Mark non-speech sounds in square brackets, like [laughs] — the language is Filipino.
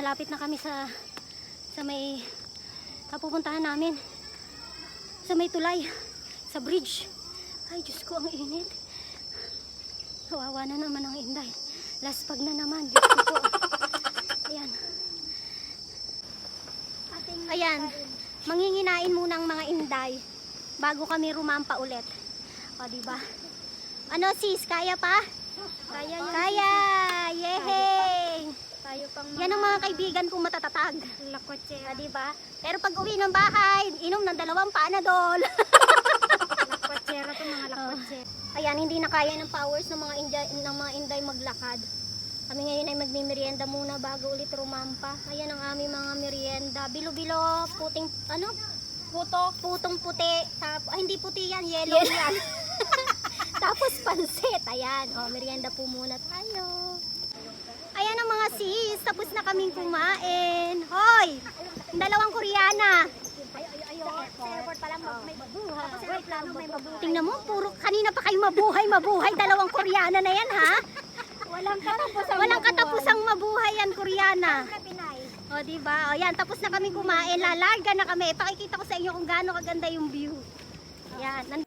malapit na kami sa sa may kapupuntahan namin. Sa may tulay, sa bridge. Ay, Diyos ko, ang init. Kawawa na naman ang inday. Last pag na naman, Diyos ko po. Ayan. Ayan. Manginginain muna ang mga inday bago kami rumampa ulit. O, di ba? Ano sis, kaya pa? Kaya. Kaya! Yehey! Yan ang mga kaibigan kong matatatag. lakotse. Ah, di ba? Pero pag uwi ng bahay, inom ng dalawang panadol. [laughs] Lakotsera to mga lakotse. Ayan, hindi na kaya ng powers ng mga inday, ng mga inday maglakad. Kami ngayon ay magmimerienda muna bago ulit rumampa. Ayan ang aming mga merienda. Bilo-bilo, puting, ano? Puto. Putong puti. Tap, ah, hindi puti yan, yellow yan. [laughs] Tapos pansit. Ayan, oh, merienda po muna tayo. Ayan ang mga sis, tapos na kaming kumain. Hoy! Dalawang Koreana. Tingnan mo, puro kanina pa kayo mabuhay, mabuhay. Dalawang Koreana na yan, ha? Walang katapusang Walang katapusang mabuhay yan, Koreana. O, di ba? O, yan, tapos na kami kumain. Lalarga na kami. Pakikita ko sa inyo kung gaano kaganda yung view. Yan.